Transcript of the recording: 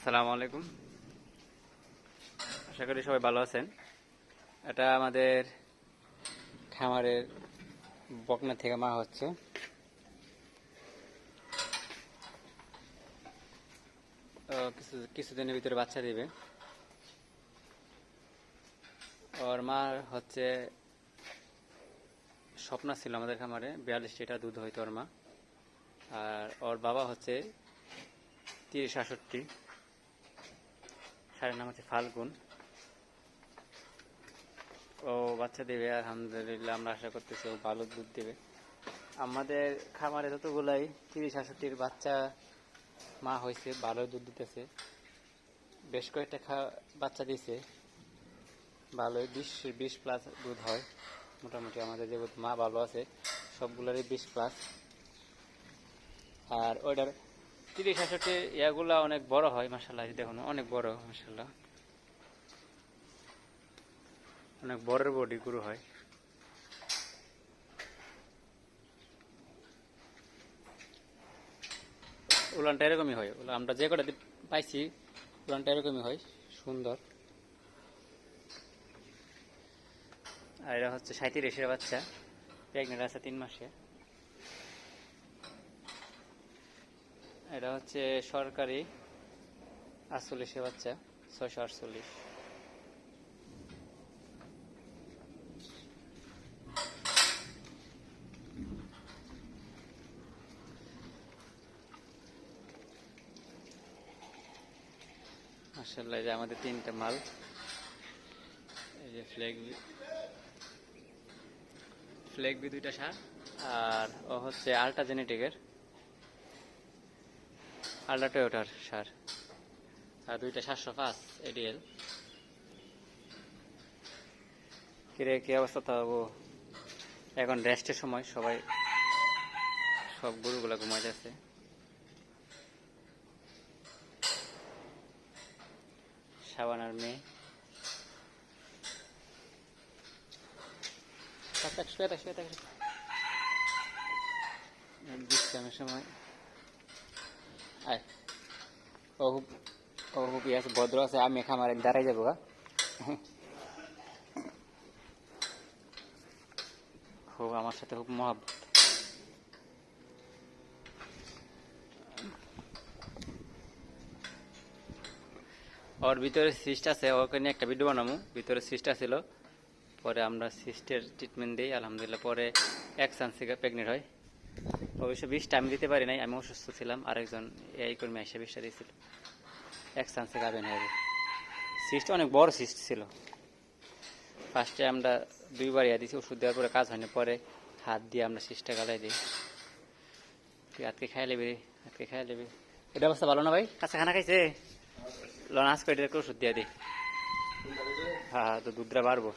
আসসালামু আলাইকুম। আশা করি সবাই ভালো আছেন। এটা আমাদের খামারের বকনা থেকে মা হচ্ছে। কিছু, কিছুদিনের ভিতরে বাচ্চা দিবে। ওর মা হচ্ছে স্বপ্ন ছিল আমাদের খামারে, বিয়াল্লিশ লিটার দুধ হইতো ওর মা। আর ওর বাবা হচ্ছে তিরিশ আষট্টি সারের নাম হচ্ছে ফাল্গুন। ও বাচ্চা দেবে, আলহামদুলিল্লাহ, আমরা আশা করতেছি ও ভালো দুধ দেবে। আমাদের খামারে যতগুলাই তিরিশ আষট্টির বাচ্চা মা হয়েছে, ভালো দুধ দিতেছে। বেশ কয়েকটা খা, বাচ্চা দিছে। ভালোই, বিশ বিশ প্লাস দুধ হয়। মোটামুটি আমাদের যে মা ভালো আছে, সবগুলোরই বিশ প্লাস আর ওইটার তিরিশ আষট্টি ইয়াগুলা অনেক বড় হয় মাসাল্লাহ দেখুন, অনেক বড় মাসাল্লাহ অনেক বড় বডি গুরু হয়। উলানটা এরকমই হয় আমরা যে কটা পাইছি, উলানটা এরকমই হয়, সুন্দর। আর এটা হচ্ছে সাঁত্রিশের বাচ্চা, প্রেগনেন্ট আছে তিন মাসে। এটা হচ্ছে সরকারি আটচল্লিশের বাচ্চা, ছয়শো আটচল্লিশ। মাসাল্লাহ যে আমাদের তিনটা মাল। এই যে ফ্লেগ ফ্লেগ বি দুইটা সার, আর ও হচ্ছে আলট্রা জেনেটিকের আলট্রা টয়োটার সার আর দুইটা সাতশো পাঁচ এডিএল কিরে কি অবস্থা তো এখন রেস্টের সময় সবাই সব গরুগুলা ঘুমাই যাচ্ছে। শাবানার মেয়ে। থাক, শুয়ে থাক, শুয়ে থাক। বিশ্রামের সময়। ও খুব ইয়ে আছে ভদ্র আছে, আমি খামারে দাঁড়াই যাব গা। খুব আমার সাথে খুব মহাব্বত। ওর ভিতরে সিস্ট আছে, ওকে নিয়ে একটা ভিডিও বানাবো ভিতরে সিস্ট ছিল পরে আমরা সিস্টের ট্রিটমেন্ট দিই, আলহামদুলিল্লাহ, পরে এক চান্স প্রেগনেন্ট হয়। অবশ্য বিষটা আমি দিতে পারি নাই, আমি অসুস্থ ছিলাম, আরেকজন এই কর্মী এসে বিষটা দিয়েছিল। এক চান্সে গাবেন হয়ে সিস্ট অনেক বড় সিস্ট ছিল। ফার্স্টে আমরা দুইবার ইয়া দিয়েছি, ওষুধ দেওয়ার পরে কাজ হয়নি, পরে হাত দিয়ে আমরা সিস্টটা গালাই দিই। তুই আজকে খাই নেবি, আজকে খাই নেবি। এটা অবস্থা ভালো না ভাই? কাঁচা খানা খাইছে? লন করে ওষুধ দিয়ে দিই। হ্যাঁ হ্যাঁ তো দুধটা বাড়বো।